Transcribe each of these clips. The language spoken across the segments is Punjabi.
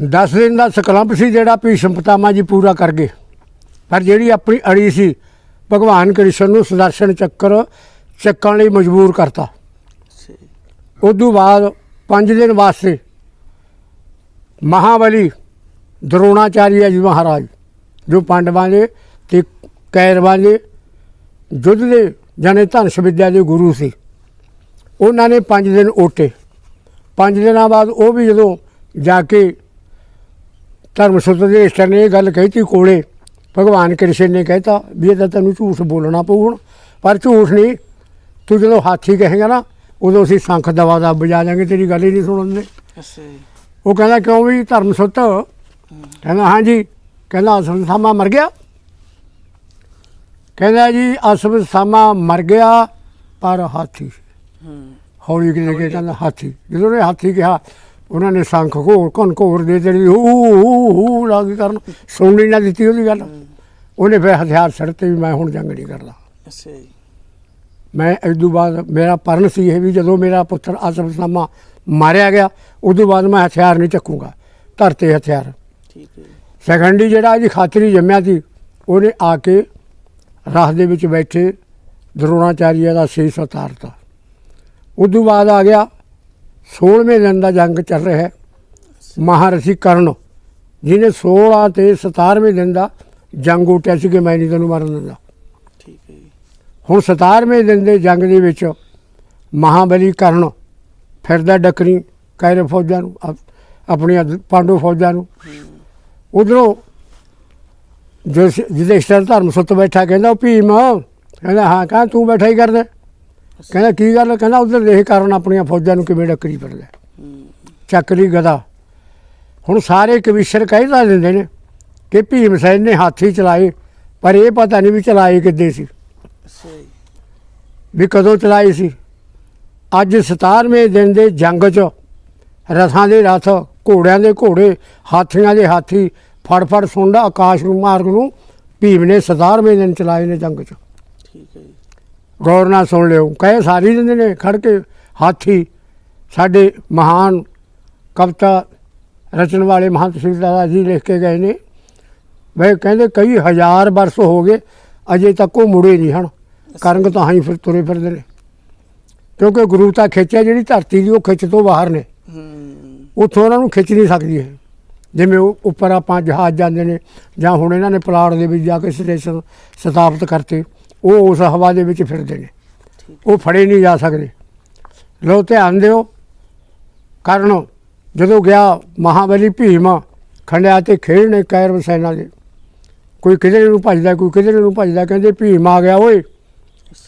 10 ਦਿਨ ਦਾ ਸਕਲੰਪ ਸੀ ਜਿਹੜਾ ਭੀਸ਼ਮ ਪਿਤਾਮਾ ਜੀ ਪੂਰਾ ਕਰ ਗਏ। ਪਰ ਜਿਹੜੀ ਆਪਣੀ ਅੜੀ ਸੀ, ਭਗਵਾਨ ਕ੍ਰਿਸ਼ਨ ਨੂੰ ਸੁਦਰਸ਼ਨ ਚੱਕਰ ਚੱਕਣ ਲਈ ਮਜਬੂਰ ਕਰਤਾ। ਅੱਛਾ ਜੀ ਉਦੋਂ ਬਾਅਦ 5 ਦਿਨ ਵਾਸਤੇ ਮਹਾਬਲੀ ਦਰੋਣਾਚਾਰੀ ਜੀ ਮਹਾਰਾਜ, ਜੋ ਪਾਂਡਵਾਂ ਦੇ ਤੇ ਕੈਰਵਾਂ ਦੇ ਯੁੱਧ ਦੇ ਜਾਣੇ ਧਨਸ਼ ਵਿਦਿਆ ਦੇ ਗੁਰੂ ਸੀ। ਉਹਨਾਂ ਨੇ 5 ਦਿਨ ਓਟੇ। 5 ਦਿਨਾਂ ਬਾਅਦ ਉਹ ਵੀ ਜਦੋਂ ਜਾ ਕੇ ਧਰਮਸੁਤ ਦੇ ਇਸ਼ਟਰ ਨੇ ਇਹ ਗੱਲ ਕਹੀ ਕੋਲੇ ਭਗਵਾਨ ਕ੍ਰਿਸ਼ਨ ਨੇ ਕਹਿਤਾ ਵੀ ਇਹ ਤਾਂ ਤੈਨੂੰ ਝੂਠ ਬੋਲਣਾ ਪਊ ਹੁਣ। ਪਰ ਝੂਠ ਨਹੀਂ ਤੂੰ ਜਦੋਂ ਹਾਥੀ ਕਹੇਗਾ ਨਾ ਉਦੋਂ ਅਸੀਂ ਸ਼ੰਖ ਦਵਾ ਦਾ ਵਜਾ ਜਾਾਂਗੇ ਤੇਰੀ ਗੱਲ ਹੀ ਨਹੀਂ ਸੁਣਨ ਦੇ ਅੱਛਾ ਜੀ। ਉਹ ਕਹਿੰਦਾ ਕਿਉਂ ਵੀ ਧਰਮਸੁੱਤ ਕਹਿੰਦਾ ਹਾਂਜੀ ਕਹਿੰਦਾ ਅਸਮ ਸਾਮਾ ਮਰ ਗਿਆ। ਕਹਿੰਦਾ ਜੀ ਅਸਮ ਸਾਮਾ ਮਰ ਗਿਆ ਪਰ ਹਾਥੀ ਹੂੰ। ਹੌਲੀ ਕਿਤੇ ਕੇ ਕਹਿੰਦਾ ਹਾਥੀ। ਜਦੋਂ ਨੇ ਹਾਥੀ ਕਿਹਾ ਉਹਨਾਂ ਨੇ ਸ਼ੰਖ ਘੋਰ ਕਨ ਘੋਰ ਦੇ ਤੇਰੀ ਹੂ ਹੂ ਹੂ ਲੱਗ ਕਰਨ ਸੁਣਨੀ ਨਾ ਦਿੱਤੀ ਉਹਦੀ ਗੱਲ। ਉਹਨੇ ਫਿਰ ਹਥਿਆਰ ਛੱਡਤੇ ਵੀ ਮੈਂ ਹੁਣ ਜੰਗ ਨਹੀਂ ਕਰਦਾ। ਅੱਛਾ ਜੀ। ਮੈਂ ਇਸ ਤੋਂ ਬਾਅਦ ਮੇਰਾ ਪਰਨ ਸੀ ਇਹ ਵੀ ਜਦੋਂ ਮੇਰਾ ਪੁੱਤਰ ਅਸਮ ਸਾਮਾ ਮਾਰਿਆ ਗਿਆ ਉਦੋਂ ਬਾਅਦ ਮੈਂ ਹਥਿਆਰ ਨਹੀਂ ਚੱਕੂਗਾ ਧਰਤੇ ਹਥਿਆਰ। ਠੀਕ ਹੈ ਜੀ। ਸੈਕੰਡਰੀ ਜਿਹੜਾ ਇਹਦੀ ਖਾਤਰੀ ਜੰਮਿਆ ਸੀ ਉਹਨੇ ਆ ਕੇ ਰਾਹ ਦੇ ਵਿੱਚ ਬੈਠੇ ਦਰੋਣਾਚਾਰੀਆ ਦਾ ਸੀਸ ਉਤਾਰਤਾ ਉਦੋਂ ਬਾਅਦ ਆ ਗਿਆ 16ਵੇਂ ਦਿਨ ਦਾ ਜੰਗ ਚੱਲ ਰਿਹਾ ਹੈ। ਮਹਾਰਸ਼ੀ ਕਰਨ ਜਿਹਨੇ 16 ਤੇ 17ਵੇਂ ਦਿਨ ਦਾ ਜੰਗ ਉਟਿਆ ਸੀ ਕਿ ਮੈਂ ਨਹੀਂ ਤੈਨੂੰ ਮਾਰਨ ਦਿੰਦਾ। ਠੀਕ ਹੈ ਹੁਣ 17ਵੇਂ ਦਿਨ ਦੇ ਜੰਗ ਦੇ ਵਿੱਚ ਮਹਾਬਲੀ ਕਰਨ ਫਿਰਦਾ ਡਕਰੀ ਕਾਇਰ ਫੌਜਾਂ ਨੂੰ ਆਪ- ਆਪਣੀਆਂ ਪਾਂਡੂ ਫੌਜਾਂ ਨੂੰ। ਉਧਰੋਂ ਜੋ ਜਿਹਦੇ ਧਰਮ ਸੁੱਤ ਬੈਠਾ ਕਹਿੰਦਾ ਭੀਮ ਕਹਿੰਦਾ ਹਾਂ ਕਹਾਂ ਤੂੰ ਬੈਠਾ ਹੀ ਕਰਦੇ। ਕਹਿੰਦਾ ਕੀ ਗੱਲ? ਕਹਿੰਦਾ ਉਧਰ ਦੇਖ ਕਾਰਨ ਆਪਣੀਆਂ ਫੌਜਾਂ ਨੂੰ ਕਿਵੇਂ ਡੱਕਰੀ ਫਿਰਦਾ ਚੱਕ ਲਈ ਗਦਾ ਹੁਣ ਸਾਰੇ ਕਵਿਸ਼ਰ ਕਹਿਦਾ ਦਿੰਦੇ ਨੇ ਕਿ ਭੀਮ ਸੈਨ ਨੇ ਹਾਥੀ ਚਲਾਏ ਪਰ ਇਹ ਪਤਾ ਨਹੀਂ ਵੀ ਚਲਾਏ ਕਿੱਦੇ ਸੀ। ਵੀ ਕਦੋਂ ਚਲਾਈ ਸੀ। ਅੱਜ 17ਵੇਂ ਦਿਨ ਦੇ ਜੰਗ 'ਚ ਰਥਾਂ ਦੇ ਰਥ ਘੋੜਿਆਂ ਦੇ ਘੋੜੇ ਹਾਥੀਆਂ ਦੇ ਹਾਥੀ ਫੜ ਫੜ ਸੁੰਡਾ ਆਕਾਸ਼ ਨੂੰ ਮਾਰਗ ਨੂੰ ਭੀਮ ਨੇ 17ਵੇਂ ਦਿਨ ਚਲਾਏ ਨੇ ਜੰਗ 'ਚ। ਠੀਕ ਹੈ ਗੌਰ ਨਾਲ ਸੁਣ ਲਿਓ। ਕਹੇ ਸਾਰੀ ਦਿੰਦੇ ਨੇ ਖੜ ਕੇ ਹਾਥੀ। ਸਾਡੇ ਮਹਾਨ ਕਵਿਤਾ ਰਚਨ ਵਾਲੇ ਮਹੰਤ ਸਿੰਘ ਦਾਦਾ ਜੀ ਲਿਖ ਕੇ ਗਏ ਨੇ। ਵੇ ਕਹਿੰਦੇ ਕਈ ਹਜ਼ਾਰ ਵਰਸ ਹੋ ਗਏ ਅਜੇ ਤੱਕ ਉਹ ਮੁੜੇ ਨਹੀਂ ਹਨ। ਕਰੰਗ ਤਾਂ ਹੀ ਫਿਰ ਤੁਰੇ ਫਿਰਦੇ ਨੇ। ਕਿਉਂਕਿ ਗੁਰੂ ਤਾਂ ਖਿੱਚਿਆ ਜਿਹੜੀ ਧਰਤੀ ਦੀ ਉਹ ਖਿੱਚ ਤੋਂ ਬਾਹਰ ਨੇ। ਹੂੰ। ਉੱਥੋਂ ਉਹਨਾਂ ਨੂੰ ਖਿੱਚ ਨਹੀਂ ਸਕਦੀ ਇਹ। ਜਿਵੇਂ ਉਹ ਉੱਪਰ ਆਪਾਂ ਜਹਾਜ਼ ਜਾਂਦੇ ਨੇ ਜਾਂ ਹੁਣ ਇਹਨਾਂ ਨੇ ਪਲਾਟ ਦੇ ਵਿੱਚ ਜਾ ਕੇ ਸਟੇਸ਼ਨ ਸਥਾਪਿਤ ਕਰਤੇ। ਉਹ ਉਸ ਹਵਾ ਦੇ ਵਿੱਚ ਫਿਰਦੇ ਨੇ। ਉਹ ਫੜੇ ਨਹੀਂ ਜਾ ਸਕਦੇ। ਲੋ ਧਿਆਨ ਦਿਓ। ਕਾਰਨ ਜਦੋਂ ਗਿਆ ਮਹਾਬਲੀ ਭੀਮ ਖੰਡਿਆ ਤੇ ਖੇਡਣੇ ਕੈਰਵ ਸੈਨਾ ਦੇ। ਕੋਈ ਕਿਧਰੇ ਨੂੰ ਭੱਜਦਾ ਕੋਈ ਕਿਧਰੇ ਨੂੰ ਭੱਜਦਾ ਕਹਿੰਦੇ ਭੀਮ ਆ ਗਿਆ ਓਏ।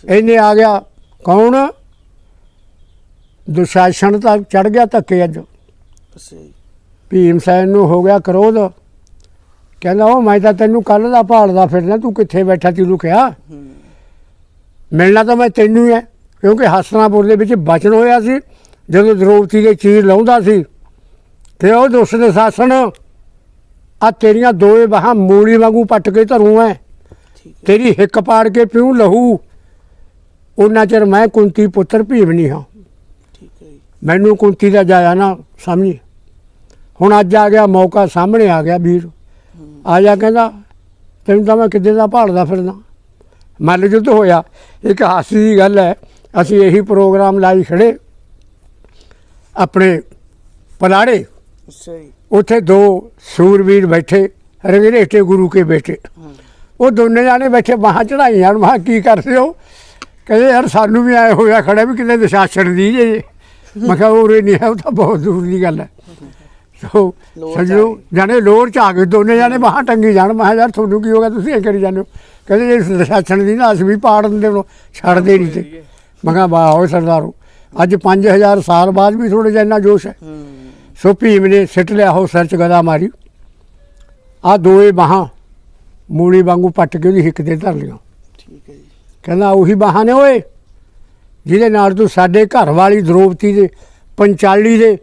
ਇਹਨੇ ਆ ਗਿਆ। ਕੌਣ? ਦੁਸ਼ਾਸਨ ਤਾਂ ਚੜ ਗਿਆ ਧੱਕੇ ਅੱਜ। ਭੀਮ ਸੈਨ ਨੂੰ ਹੋ ਗਿਆ ਕਰੋਧ। ਕਹਿੰਦਾ ਉਹ ਮੈਂ ਤਾਂ ਤੈਨੂੰ ਕੱਲ ਦਾ ਭਾਲਦਾ ਫਿਰਦਾ ਤੂੰ ਕਿੱਥੇ ਬੈਠਾ ਤੀ ਲੁਕਿਆ ਹੂੰ। ਮਿਲਣਾ ਤਾਂ ਮੈਂ ਤੈਨੂੰ ਹੀ ਹੈ ਕਿਉਂਕਿ ਹਸਨਾਪੁਰ ਦੇ ਵਿੱਚ ਬਚਨ ਹੋਇਆ ਸੀ ਜਦੋਂ ਦ੍ਰੋਪਦੀ ਦੇ ਚੀਰ ਲਾਉਂਦਾ ਸੀ ਤੇ ਉਹ ਦੁਸ਼ਟ ਦੇ ਸਾਸਣ ਆ ਤੇਰੀਆਂ ਦੋਏ ਬਾਹਾਂ ਮੂਲੀ ਵਾਂਗੂ ਪੱਟ ਕੇ ਧਰੂ ਐ। ਤੇਰੀ ਹਿੱਕ ਪਾੜ ਕੇ ਪੀਉ ਲਹੂ। ਉਹਨਾਂ ਚਿਰ ਮੈਂ ਕੁੰਤੀ ਪੁੱਤਰ ਭੀਮ ਨਹੀਂ ਹਾਂ ਮੈਨੂੰ ਕੁੰਤੀ ਦਾ ਜਾਇਆ ਨਾ ਸਮਝੀ। ਹੁਣ ਅੱਜ ਆ ਗਿਆ ਮੌਕਾ ਸਾਹਮਣੇ ਆ ਗਿਆ ਵੀਰ। ਆ ਜਾ ਕਹਿੰਦਾ ਤੈਨੂੰ ਤਾਂ ਮੈਂ ਕਿੱਦੇ ਦਾ ਭਾਲਦਾ ਫਿਰਦਾ। ਮੱਲ ਜੁੱਧ ਹੋਇਆ। ਇੱਕ ਹਾਸੀ ਦੀ ਗੱਲ ਹੈ ਅਸੀਂ ਇਹੀ ਪ੍ਰੋਗਰਾਮ ਲਾਈ ਖੜੇ। ਆਪਣੇ ਪਲਾੜੇ। ਉੱਥੇ ਦੋ ਸੂਰਵੀਰ ਬੈਠੇ ਰੰਗਰੇਟੇ ਗੁਰੂ ਕੇ ਬੇਟੇ। ਹੂੰ। ਉਹ ਦੋਨੇ ਜਾਣੇ ਬੈਠੇ ਬਾਹਾਂ ਚੜਾਈਆਂ ਮਾ ਕੀ ਕਰਦੇ ਹੋ? ਕਹਿੰਦੇ ਯਾਰ ਸਾਨੂੰ ਵੀ ਆਏ ਹੋਇਆ ਖੜਾ ਵੀ ਕਿਤੇ ਦਸ਼ਾਸਨ ਦੀ ਜੇ। ਮੈਂ ਕਿਹਾ ਉਰੇ ਨਹੀਂ ਹੈ ਉਹ ਤਾਂ ਬਹੁਤ ਦੂਰ ਦੀ ਗੱਲ ਹੈ। ਸੋ ਸਜੋ ਲੋਰ ਚ ਆ ਗਏ ਦੋਨੇ ਜਾਣੇ ਬਾਹਾਂ ਟੰਗੀ ਜਾਣ ਮੈਂ ਕਿਹਾ ਯਾਰ ਤੁਹਾਨੂੰ ਕੀ ਹੋ ਗਿਆ ਤੁਸੀਂ ਇਹ ਕਰੀ ਜਾਂਦੇ ਹੋ? ਕਹਿੰਦੇ ਜੇ ਦਸ਼ਾਸਨ ਦੀ ਨਾ ਅਸੀਂ ਵੀ ਪਾੜ ਦਿੰਦੇ ਹੋ ਛੱਡਦੇ ਨਹੀਂ ਤੇ। ਮੈਂ ਕਿਹਾ ਵਾਹ ਹੋਏ ਸਰਦਾਰੋ ਅੱਜ 5000 ਸਾਲ ਬਾਅਦ ਵੀ ਥੋੜਾ ਜਿਹਾ ਇੰਨਾ ਜੋਸ਼ ਹੈ। ਹੂੰ। ਸੋ ਭੀਮ ਨੇ ਸਿੱਟ ਲਿਆ ਹੋ ਸਿਰ ਚ ਗਦਾ ਮਾਰੀ। ਆ ਦੋਏ ਬਾਹਾਂ ਮੂਲੀ ਵਾਂਗੂ ਪੱਟ ਕੇ ਉਹਦੀ ਹਿੱਕ ਤੇ ਧਰ ਲਿਆ ਠੀਕ ਹੈ ਜੀ। ਕਹਿੰਦਾ ਉਹੀ ਬਾਹਾਂ ਨੇ ਓਏ ਜਿਹਦੇ ਨਾਲ ਤੂੰ ਸਾਡੇ ਘਰ ਵਾਲੀ ਦ੍ਰੋਪਤੀ ਦੇ ਪੰਚਾਲੀ ਦੇ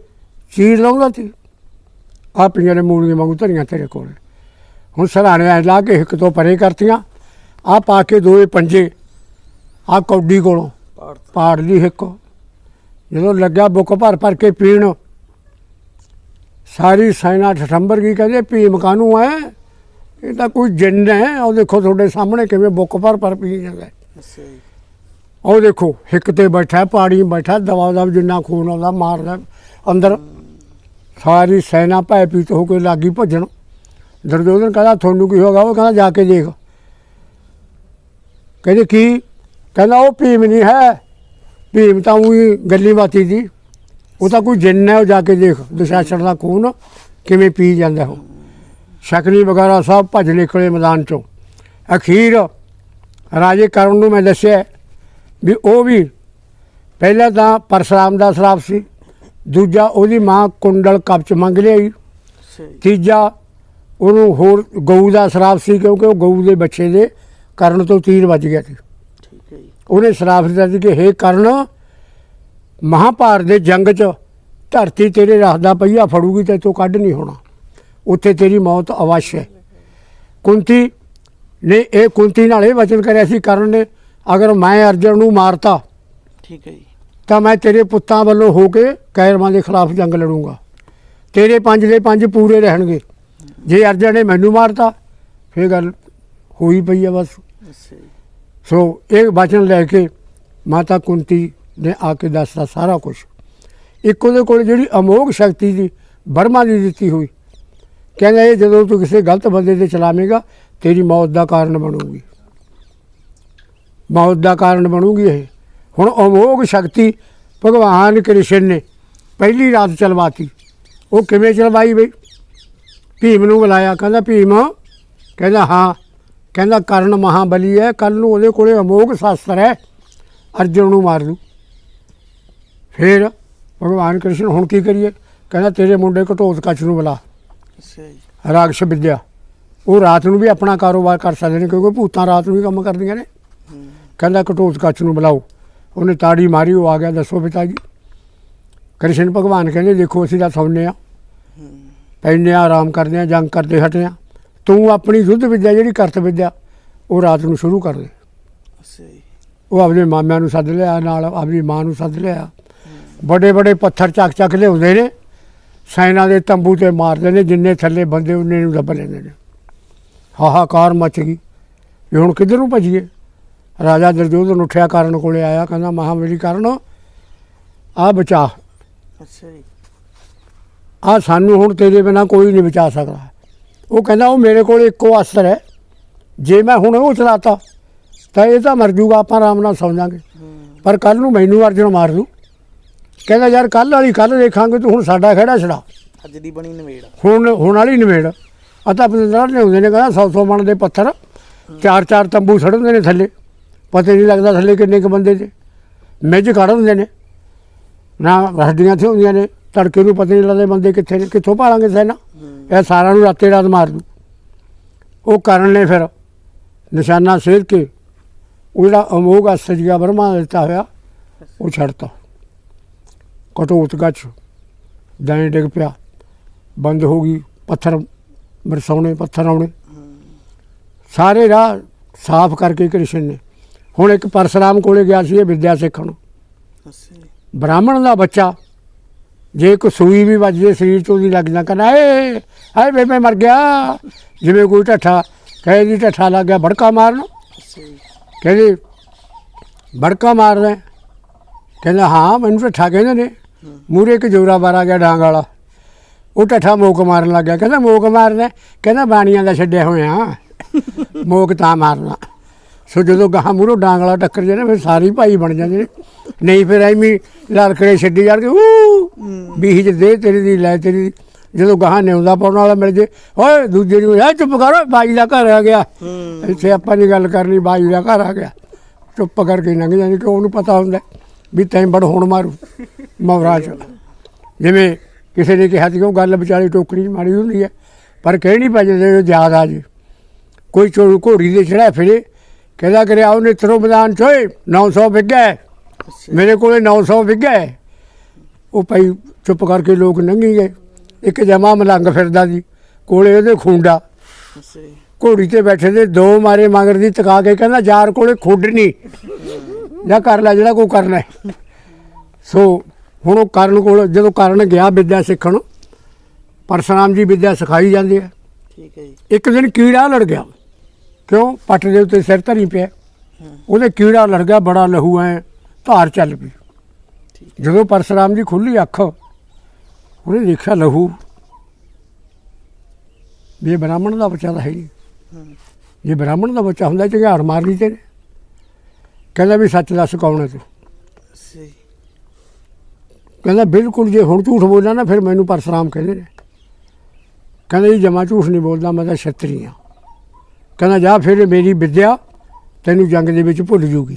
ਚੀਰ ਲਾਉਂਦਾ ਸੀ। ਆ ਪਈਆਂ ਨੇ ਮੂਲੀਆਂ ਵਾਂਗੂ ਧਰੀਆਂ ਤੇਰੇ ਕੋਲ। ਹੁਣ ਸਰਾਣੇ ਐ ਲਾ ਕੇ ਹਿੱਕ ਤੋਂ ਪਰੇ ਕਰਤੀਆਂ। ਆ ਪਾ ਕੇ ਦੋਏ ਪੰਜੇ ਆ ਕੌਡੀ ਕੋਲੋਂ ਪਾੜ ਪਾੜ ਲਈ ਹਿੱਕ ਜਦੋਂ ਲੱਗਾ ਬੁੱਕ ਭਰ ਭਰ ਕੇ ਪੀਣ ਸਾਰੀ ਸੈਨਾ ਠਠੰਬਰ ਕੀ ਕਹਿੰਦੇ ਭੀਮ ਕਾਨੂੰ ਹੈ ਇਹ ਤਾਂ ਕੋਈ ਜਿੰਨ ਹੈ ਉਹ ਦੇਖੋ ਤੁਹਾਡੇ ਸਾਹਮਣੇ ਕਿਵੇਂ ਬੁੱਕ ਭਰ ਭਰ ਪੀ ਜਾਂਦਾ ਉਹ ਦੇਖੋ ਹਿੱਕ ਤੇ ਬੈਠਾ ਪਹਾੜੀ ਬੈਠਾ ਦਵਾ ਦਵ ਜਿੰਨਾ ਖੂਨ ਆਉਂਦਾ ਮਾਰਦਾ ਅੰਦਰ ਸਾਰੀ ਸੈਨਾ ਭੈ ਪੀਤ ਹੋ ਕੇ ਲਾਗੀ ਭੱਜਣ। ਦੁਰਯੋਧਨ ਕਹਿੰਦਾ, ਤੁਹਾਨੂੰ ਕੀ ਹੋਗਾ ਉਹ ਕਹਿੰਦਾ, ਜਾ ਕੇ ਦੇਖ। ਕਹਿੰਦੇ, ਕੀ? ਕਹਿੰਦਾ, ਉਹ ਭੀਮ ਨਹੀਂ ਹੈ। ਭੀਮ ਤਾਂ ਉਹੀ ਗੱਲੀ ਬਾਤੀ ਦੀ। ਉਹ ਤਾਂ ਕੋਈ ਜਿੰਨ ਹੈ, ਉਹ ਜਾ ਕੇ ਦੇਖ। ਦੁਸ਼ਾਸਨ ਦਾ ਖੂਨ ਕਿਵੇਂ ਪੀ ਜਾਂਦਾ ਉਹ। ਸ਼ਕਨੀ ਵਗੈਰਾ ਸਭ ਭੱਜ ਨਿਕਲੇ ਮੈਦਾਨ ਚੋਂ। ਅਖੀਰ ਰਾਜੇ ਕਰਨ ਨੂੰ ਮੈਂ ਦੱਸਿਆ ਵੀ ਉਹ ਵੀ ਪਹਿਲਾਂ ਤਾਂ ਪਰਸ਼ਰਾਮ ਦਾ ਸ਼ਰਾਪ ਸੀ। ਦੂਜਾ ਉਹਦੀ ਮਾਂ ਕੁੰਡਲ ਕਬਚ ਮੰਗ ਲਈ ਤੀਜਾ ਉਹਨੂੰ ਹੋਰ ਗਊ ਦਾ ਸ਼ਰਾਪ ਸੀ ਕਿਉਂਕਿ ਉਹ ਗਊ ਦੇ ਬੱਚੇ ਦੇ ਕਰਨ ਤੋਂ ਤੀਰ ਵੱਜ ਗਿਆ ਸੀ। ਠੀਕ ਹੈ ਜੀ। ਉਹਨੇ ਸ਼ਰਾਪ ਦਿੱਤਾ ਸੀ ਕਿ ਹੇ ਕਰਨ ਮਹਾਭਾਰਤ ਦੇ ਜੰਗ 'ਚ ਧਰਤੀ ਤੇਰੇ ਰੱਖਦਾ ਪਈਆ ਫੜੂਗੀ ਤੇ ਤੂੰ ਕੱਢ ਨਹੀਂ ਹੋਣਾ। ਉੱਥੇ ਤੇਰੀ ਮੌਤ ਅਵਸ਼ ਹੈ। ਕੁੰਤੀ ਨੇ ਇਹ ਕੁੰਤੀ ਨਾਲ ਇਹ ਵਚਨ ਕਰਿਆ ਸੀ ਕਰਨ ਨੇ ਅਗਰ ਮੈਂ ਅਰਜਨ ਨੂੰ ਮਾਰਤਾ ਠੀਕ ਹੈ ਜੀ। ਤਾਂ ਮੈਂ ਤੇਰੇ ਪੁੱਤਾਂ ਵੱਲੋਂ ਹੋ ਕੇ ਕੈਰਵਾਂ ਦੇ ਖਿਲਾਫ ਜੰਗ ਲੜੂੰਗਾ। ਤੇਰੇ ਪੰਜ ਦੇ ਪੰਜ ਪੂਰੇ ਰਹਿਣਗੇ। ਜੇ ਅਰਜਨ ਨੇ ਮੈਨੂੰ ਮਾਰਤਾ ਫੇਰ ਗੱਲ ਹੋਈ ਪਈ ਆ ਬਸ। ਸੋ ਇਹ ਵਚਨ ਲੈ ਕੇ ਮਾਤਾ ਕੁੰਤੀ ਨੇ ਆ ਕੇ ਦੱਸਦਾ ਸਾਰਾ ਕੁਝ ਇੱਕ ਉਹਦੇ ਕੋਲ ਜਿਹੜੀ ਅਮੋਘ ਸ਼ਕਤੀ ਦੀ ਬਰਮਾ ਦੀ ਦਿੱਤੀ ਹੋਈ। ਕਹਿੰਦਾ ਇਹ ਜਦੋਂ ਤੂੰ ਕਿਸੇ ਗਲਤ ਬੰਦੇ ਤੇ ਚਲਾਵੇਂਗਾ ਤੇਰੀ ਮੌਤ ਦਾ ਕਾਰਨ ਬਣੂਗੀ। ਮੌਤ ਦਾ ਕਾਰਨ ਬਣੂਗੀ ਇਹ। ਹੁਣ ਅਮੋਘ ਸ਼ਕਤੀ ਭਗਵਾਨ ਕ੍ਰਿਸ਼ਨ ਨੇ ਪਹਿਲੀ ਰਾਤ ਚਲਵਾਤੀ। ਉਹ ਕਿਵੇਂ ਚਲਵਾਈ ਬਈ? ਭੀਮ ਨੂੰ ਬੁਲਾਇਆ ਕਹਿੰਦਾ ਭੀਮ ਕਹਿੰਦਾ ਹਾਂ। ਕਹਿੰਦਾ ਕਰਨ ਮਹਾਬਲੀ ਹੈ ਕੱਲ ਨੂੰ ਉਹਦੇ ਕੋਲੇ ਅਮੋਘ ਸ਼ਾਸਤਰ ਹੈ ਅਰਜੁਨ ਨੂੰ ਮਾਰ ਦੂ ਫਿਰ ਭਗਵਾਨ ਕ੍ਰਿਸ਼ਨ ਹੁਣ ਕੀ ਕਰੀਏ? ਕਹਿੰਦਾ ਤੇਰੇ ਮੁੰਡੇ ਘਟੋਤ ਕੱਚ ਨੂੰ ਬੁਲਾ। ਰਾਗਸ਼ ਵਿਦਿਆ। ਉਹ ਰਾਤ ਨੂੰ ਵੀ ਆਪਣਾ ਕਾਰੋਬਾਰ ਕਰ ਸਕਦੇ ਨੇ ਕਿਉਂਕਿ ਭੂਤਾਂ ਰਾਤ ਨੂੰ ਵੀ ਕੰਮ ਕਰਦੀਆਂ ਨੇ। ਕਹਿੰਦਾ ਘਟੋਤ ਕੱਚ ਨੂੰ ਬੁਲਾਓ। ਉਹਨੇ ਤਾੜੀ ਮਾਰੀ ਉਹ ਆ ਗਿਆ ਦੱਸੋ ਪਿਤਾ ਜੀ। ਕ੍ਰਿਸ਼ਨ ਭਗਵਾਨ ਕਹਿੰਦੇ ਦੇਖੋ ਅਸੀਂ ਤਾਂ ਸੌਂਦੇ ਆ ਪੈਨੇ ਆ ਆਰਾਮ ਕਰਦੇ ਆ ਜੰਗ ਕਰਦੇ ਹਟੇ ਆ ਤੂੰ ਆਪਣੀ ਯੁੱਧ ਵਿਦਿਆ ਜਿਹੜੀ ਕਰਤ ਵਿਦਿਆ ਉਹ ਰਾਤ ਨੂੰ ਸ਼ੁਰੂ ਕਰ ਦੇ। ਉਹ ਆਪਣੇ ਮਾਮਿਆਂ ਨੂੰ ਸੱਦ ਲਿਆ ਨਾਲ ਆਪਣੀ ਮਾਂ ਨੂੰ ਸੱਦ ਲਿਆ। ਵੱਡੇ ਵੱਡੇ ਪੱਥਰ ਚੱਕ ਚੱਕ ਲਿਆਉਂਦੇ ਨੇ। ਸੈਨਾ ਦੇ ਤੰਬੂ ਤੇ ਮਾਰਦੇ ਨੇ ਜਿੰਨੇ ਥੱਲੇ ਬੰਦੇ ਉਹਨੇ ਨੂੰ ਦੱਬ ਲੈਂਦੇ ਨੇ। ਹਾਹਾਕਾਰ ਮਚ ਗਈ। ਵੀ ਹੁਣ ਕਿੱਧਰ ਨੂੰ ਭੱਜੀਏ? ਰਾਜਾ ਦੁਰਯੋਧਨ ਉੱਠਿਆ ਕਰਨ ਕੋਲੇ ਆਇਆ ਕਹਿੰਦਾ ਮਹਾਬਲੀ ਕਰਨ ਆ ਬਚਾ। ਅੱਛਾ ਜੀ। ਆ ਸਾਨੂੰ ਹੁਣ ਤੇਰੇ ਬਿਨਾ ਕੋਈ ਨਹੀਂ ਬਚਾ ਸਕਦਾ। ਉਹ ਕਹਿੰਦਾ ਉਹ ਮੇਰੇ ਕੋਲ ਇੱਕੋ ਅਸਰ ਹੈ। ਜੇ ਮੈਂ ਹੁਣ ਉਹ ਚਲਾਤਾ ਤਾਂ ਇਹ ਤਾਂ ਮਰ ਜੂਗਾ ਆਪਾਂ ਆਰਾਮ ਨਾਲ ਸੌਂ ਜਾਾਂਗੇ। ਪਰ ਕੱਲ ਨੂੰ ਮੈਨੂੰ ਅਰਜਨ ਮਾਰ ਦੂ। ਕਹਿੰਦਾ ਯਾਰ ਕੱਲ ਵਾਲੀ ਕੱਲ ਦੇਖਾਂਗੇ ਤੂੰ ਹੁਣ ਸਾਡਾ ਖੜਾ ਛੜਾ ਅੱਜ ਦੀ ਬਣੀ ਨਵੇੜ। ਹੁਣ ਹੁਣ ਵਾਲੀ ਨਿਬੇੜ ਅਤਾ ਪਤੰਦਰ ਨੇ ਹੁੰਦੇ ਨੇ ਕਹਿੰਦਾ 100 100 ਮਣ ਦੇ ਪੱਥਰ ਚਾਰ ਚਾਰ ਤੰਬੂ ਛੜਦੇ ਨੇ ਥੱਲੇ। ਪਤਾ ਨਹੀਂ ਲੱਗਦਾ ਥੱਲੇ ਕਿੰਨੇ ਕ ਬੰਦੇ ਤੇ ਮਿੱਝ ਕੱਢ ਦਿੰਦੇ ਨੇ। ਨਾ ਹੱਡੀਆਂ ਤੇ ਹੁੰਦੀਆਂ ਨੇ। ਤੜਕੇ ਨੂੰ ਪਤਾ ਨਹੀਂ ਲੱਗਦਾ ਬੰਦੇ ਕਿੱਥੇ ਨੇ। ਕਿੱਥੋਂ ਭਾਲਾਂਗੇ ਸੈਨਾ? ਇਹ ਸਾਰਿਆਂ ਨੂੰ ਰਾਤੇ ਰਾਤ ਮਾਰ ਦੂ। ਉਹ ਕਰਨ ਨੇ ਫਿਰ ਨਿਸ਼ਾਨਾ ਸੇਧ ਕੇ ਉਹ ਜਿਹੜਾ ਅਮੋਘ ਅਸਜੀਆ ਬਰਮਾ ਦਿੱਤਾ ਹੋਇਆ ਉਹ ਛੱਡਤਾ। ਕਟੋਤ ਗੱਛ ਦਾਣੇ ਡਿੱਗ ਪਿਆ। ਬੰਦ ਹੋ ਗਈ। ਪੱਥਰ ਬਰਸਾਉਣੇ ਪੱਥਰ ਆਉਣੇ। ਸਾਰੇ ਰਾਹ ਸਾਫ਼ ਕਰਕੇ ਕ੍ਰਿਸ਼ਨ ਨੇ। ਹੁਣ ਇੱਕ ਪਰਸਰਾਮ ਕੋਲੇ ਗਿਆ ਸੀ ਇਹ ਵਿਦਿਆ ਸਿੱਖਣ। ਬ੍ਰਾਹਮਣ ਦਾ ਬੱਚਾ। ਜੇ ਕੋਈ ਸੂਈ ਵੀ ਵੱਜ ਜੇ ਸਰੀਰ ਤੋਂ ਦੀ ਲੱਗ ਜਾ ਕਹਿੰਦਾ ਏ ਹਾਏ ਬੇਬੇ ਮਰ ਗਿਆ। ਜਿਵੇਂ ਕੋਈ ਢੱਠਾ ਕਹੇ ਜੀ ਢੱਠਾ ਲੱਗ ਗਿਆ ਭੜਕਾ ਮਾਰਨ ਕਹਿੰਦੇ ਭੜਕਾ ਮਾਰਦਾ? ਕਹਿੰਦਾ ਹਾਂ ਮੈਨੂੰ ਢੱਠਾ ਕਹਿੰਦੇ ਨੇ। ਮੂਰੇ ਇੱਕ ਜੋਰਾ ਬਾਰ ਆ ਗਿਆ ਡਾਂਗ ਵਾਲਾ। ਉਹ ਢੱਠਾ ਮੋਕ ਮਾਰਨ ਲੱਗ ਗਿਆ। ਕਹਿੰਦਾ ਮੋਕ ਮਾਰਨਾ? ਕਹਿੰਦਾ ਬਾਣੀਆਂ ਦਾ ਛੱਡਿਆ ਹੋਇਆ ਮੋਕ ਤਾਂ ਮਾਰਨਾ। ਸੋ ਜਦੋਂ ਗਾਹਾਂ ਮੂਰੋਂ ਡਾਂਗ ਵਾਲਾ ਟੱਕਰ ਜੇ ਨਾ ਫਿਰ ਸਾਰੇ ਭਾਈ ਬਣ ਜਾਂਦੇ ਨੇ। ਨਹੀਂ ਫਿਰ ਐਵੇਂ ਲੜਕੜੇ ਛੱਡੀ ਜਾਣਗੇ ਊ ਬੀਜ ਦੇ ਤੇਰੀ ਦੀ ਲੈ ਤੇਰੀ ਦੀ। ਜਦੋਂ ਗਾਹਾਂ ਨਿਉਂਦਾ ਪਾਉਣ ਵਾਲਾ ਮਿਲ ਜੇ ਓਏ ਦੂਜੇ ਨੂੰ ਐ ਚੁੱਪ ਕਰ ਓਏ ਬਾਈ ਦਾ ਘਰ ਆ ਗਿਆ। ਇੱਥੇ ਆਪਾਂ ਨਹੀਂ ਗੱਲ ਕਰਨੀ ਬਾਈ ਦਾ ਘਰ ਆ ਗਿਆ। ਚੁੱਪ ਕਰਕੇ ਲੰਘ ਜਾਂਦੀ ਕਿ ਉਹਨੂੰ ਪਤਾ ਹੁੰਦਾ ਵੀ ਤੈਂ ਬੜ ਹੁਣ ਮਾਰੂ ਮਹਾਰਾਜ। ਜਿਵੇਂ ਕਿਸੇ ਨੇ ਕਿਹਾ ਸੀ ਉਹ ਗੱਲ ਵਿਚਾਰੀ ਟੋਕਰੀ 'ਚ ਮਾਰੀ ਹੁੰਦੀ ਹੈ ਪਰ ਕਹਿਣੀ ਪੈ ਜਾਂਦੇ ਜੋ ਯਾਦ ਆ ਜੇ। ਕੋਈ ਚੋਰ ਘੋੜੀ ਦੇ ਚੜਿਆ ਫਿਰੇ ਕਹਿੰਦਾ ਕਰਿਆ ਉਹਨੇ ਤਰੋ ਮੈਦਾਨ ਚੋਏ 900 ਵਿਗਾ ਮੇਰੇ ਕੋਲੇ 900 ਵਿਗਾ। ਉਹ ਭਾਈ ਚੁੱਪ ਕਰਕੇ ਲੋਕ ਲੰਘੀ ਗਏ। ਇੱਕ ਜਮਾ ਮਲੰਗ ਫਿਰਦਾ ਸੀ ਕੋਲੇ ਉਹਦੇ ਖੁੰਡਾ। ਜੀ। ਘੋੜੀ ਤੇ ਬੈਠੇ ਦੇ ਦੋ ਮਾਰੇ ਮਗਰ ਦੀ ਤਕਾ ਕੇ ਕਹਿੰਦਾ ਯਾਰ ਕੋਲੇ ਖੁੱਡ ਨਹੀਂ ਜਾਂ ਕਰ ਲੈ ਜਿਹੜਾ ਕੋ ਕਰਨਾ। ਸੋ ਹੁਣ ਉਹ ਕਰਨ ਕੋਲ ਜਦੋਂ ਕਰਨ ਗਿਆ ਵਿਦਿਆ ਸਿੱਖਣ ਪਰਸ਼ਰਾਮ ਜੀ ਵਿਦਿਆ ਸਿਖਾਈ ਜਾਂਦੀ ਹੈ ਠੀਕ ਹੈ ਜੀ। ਇੱਕ ਦਿਨ ਕੀੜਾ ਲੜ ਗਿਆ। ਕਿਉਂ? ਪੱਟ ਦੇ ਉੱਤੇ ਸਿਰ ਧਰੀ ਪਿਆ। ਉਹਦੇ ਕੀੜਾ ਲੜ ਗਿਆ ਬੜਾ ਲਹੂ ਐ ਧਾਰ ਚੱਲ ਪਈ। ਜਦੋਂ ਪਰਸ਼ਰਾਮ ਦੀ ਖੁੱਲੀ ਅੱਖ ਉਹਨੇ ਦੇਖਿਆ ਲਹੂ। ਇਹ ਬ੍ਰਾਹਮਣ ਦਾ ਬੱਚਾ ਤਾਂ ਹੈ ਨਹੀਂ। ਹਾਂ। ਜੇ ਬ੍ਰਾਹਮਣ ਦਾ ਬੱਚਾ ਹੁੰਦਾ ਝਗਾੜ ਮਾਰ ਲਈ ਤੇ ਕਹਿੰਦਾ ਵੀ ਸੱਚ ਦੱਸ ਕੌਣ ਹੈ ਤੂੰ? ਜੀ ਕਹਿੰਦਾ ਬਿਲਕੁਲ ਜੇ ਹੁਣ ਝੂਠ ਬੋਲਦਾ ਨਾ ਫਿਰ ਮੈਨੂੰ ਪਰਸ਼ਰਾਮ ਕਹਿੰਦੇ ਨੇ। ਕਹਿੰਦਾ ਜੀ ਜਮਾ ਝੂਠ ਨਹੀਂ ਬੋਲਦਾ ਮੈਂ ਤਾਂ ਛਤਰੀ ਹਾਂ ਕਹਿੰਦਾ ਜਾ ਫਿਰ ਮੇਰੀ ਵਿਦਿਆ ਤੈਨੂੰ ਜੰਗ ਦੇ ਵਿੱਚ ਭੁੱਲ ਜੂਗੀ।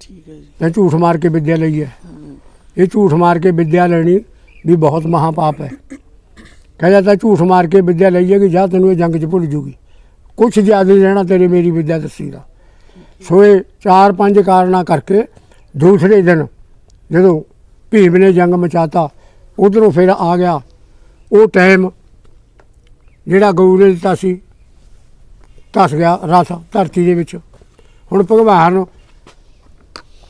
ਠੀਕ ਹੈ ਜੀ। ਤੈਂ ਝੂਠ ਮਾਰ ਕੇ ਵਿਦਿਆ ਲਈ ਹੈ। ਇਹ ਝੂਠ ਮਾਰ ਕੇ ਵਿਦਿਆ ਲੈਣੀ ਵੀ ਬਹੁਤ ਮਹਾਪਾਪ ਹੈ। ਕਹਿੰਦਾ ਤਾਂ ਝੂਠ ਮਾਰ ਕੇ ਵਿਦਿਆ ਲਈ ਹੈ ਕਿ ਜਾ ਤੈਨੂੰ ਇਹ ਜੰਗ 'ਚ ਭੁੱਲ ਜੂਗੀ। ਕੁਛ ਜ਼ਿਆਦਾ ਰਹਿਣਾ ਤੇਰੇ ਮੇਰੀ ਵਿਦਿਆ ਦੱਸੀ ਦਾ। ਸੋ ਇਹ ਚਾਰ ਪੰਜ ਕਾਰਨਾਂ ਕਰਕੇ ਦੂਸਰੇ ਦਿਨ ਜਦੋਂ ਭੀਮ ਨੇ ਜੰਗ ਮਚਾਤਾ ਉਧਰੋਂ ਫਿਰ ਆ ਗਿਆ। ਉਹ ਟਾਈਮ ਜਿਹੜਾ ਗਊ ਨੇ ਦਿੱਤਾ ਸੀ ਧਸ ਗਿਆ ਰਥ ਧਰਤੀ ਦੇ ਵਿੱਚ। ਹੁਣ ਭਗਵਾਨ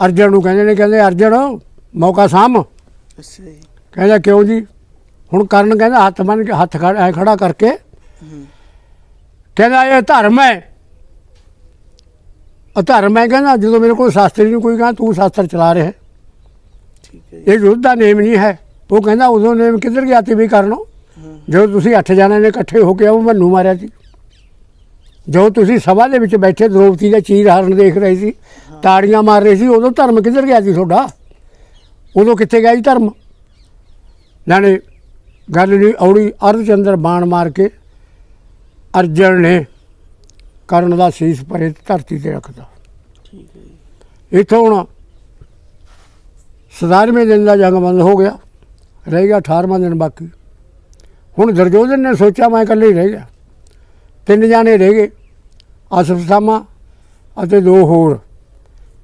ਅਰਜਨ ਨੂੰ ਕਹਿੰਦੇ ਨੇ ਕਹਿੰਦੇ ਅਰਜਨ ਮੌਕਾ ਅੱਛਾ ਜੀ। ਕਹਿੰਦਾ ਕਿਉਂ ਜੀ? ਹੁਣ ਕਰਨ ਕਹਿੰਦਾ ਹੱਥ ਬੰਨ ਕੇ ਹੱਥ ਖੜ- ਕਰਕੇ। ਕਹਿੰਦਾ ਇਹ ਧਰਮ ਹੈ। ਉਹ ਧਰਮ ਹੈ ਕਹਿੰਦਾ ਜਦੋਂ ਮੇਰੇ ਕੋਲ ਸ਼ਾਸਤਰ ਨਹੀਂ ਕੋਈ ਕਹਿੰਦਾ ਤੂੰ ਸ਼ਾਸਤਰ ਚਲਾ ਰਿਹਾ। ਠੀਕ ਹੈ ਇਹ ਯੁੱਧ ਦਾ ਨੇਮ ਨਹੀਂ ਹੈ। ਉਹ ਕਹਿੰਦਾ ਉਦੋਂ ਨੇਮ ਕਿੱਧਰ ਗਿਆ ਤੇ ਵੀ ਕਰਨੋ? ਜਦੋਂ ਤੁਸੀਂ ਅੱਠ ਜਣਿਆਂ ਨੇ ਇਕੱਠੇ ਹੋ ਕੇ ਉਹ ਮੈਨੂੰ ਮਾਰਿਆ ਸੀ। ਜੋ ਤੁਸੀਂ ਸਭਾ ਦੇ ਵਿੱਚ ਬੈਠੇ ਦ੍ਰੋਪਦੀ ਦਾ ਚੀਰ ਹਰਨ ਦੇਖ ਰਹੇ ਸੀ ਤਾੜੀਆਂ ਮਾਰ ਰਹੇ ਸੀ ਉਦੋਂ ਧਰਮ ਕਿੱਧਰ ਗਿਆ ਸੀ ਤੁਹਾਡਾ? ਉਦੋਂ ਕਿੱਥੇ ਗਿਆ ਜੀ ਧਰਮ? ਨਾਲੇ ਗੱਲ ਨਹੀਂ ਔੜੀ ਅਰਜਚੰਦਰ ਬਾਣ ਮਾਰ ਕੇ ਅਰਜਨ ਨੇ ਕਰਨ ਦਾ ਸੀਸ ਪਰੇ ਧਰਤੀ ਤੇ ਰੱਖਦਾ ਠੀਕ ਹੈ ਇੱਥੋਂ ਹੁਣ 17ਵੇਂ ਦਿਨ ਦਾ ਜੰਗ ਬੰਦ ਹੋ ਗਿਆ ਰਹਿ ਗਿਆ 18ਵਾਂ ਦਿਨ ਬਾਕੀ। ਹੁਣ ਦਰਜੋਧਨ ਨੇ ਸੋਚਿਆ ਮੈਂ ਇਕੱਲੇ ਹੀ ਰਹਿ ਗਿਆ। ਤਿੰਨ ਜਾਣੇ ਰਹਿ ਗਏ ਅਸਫਸਾਮਾ ਅਤੇ ਦੋ ਹੋਰ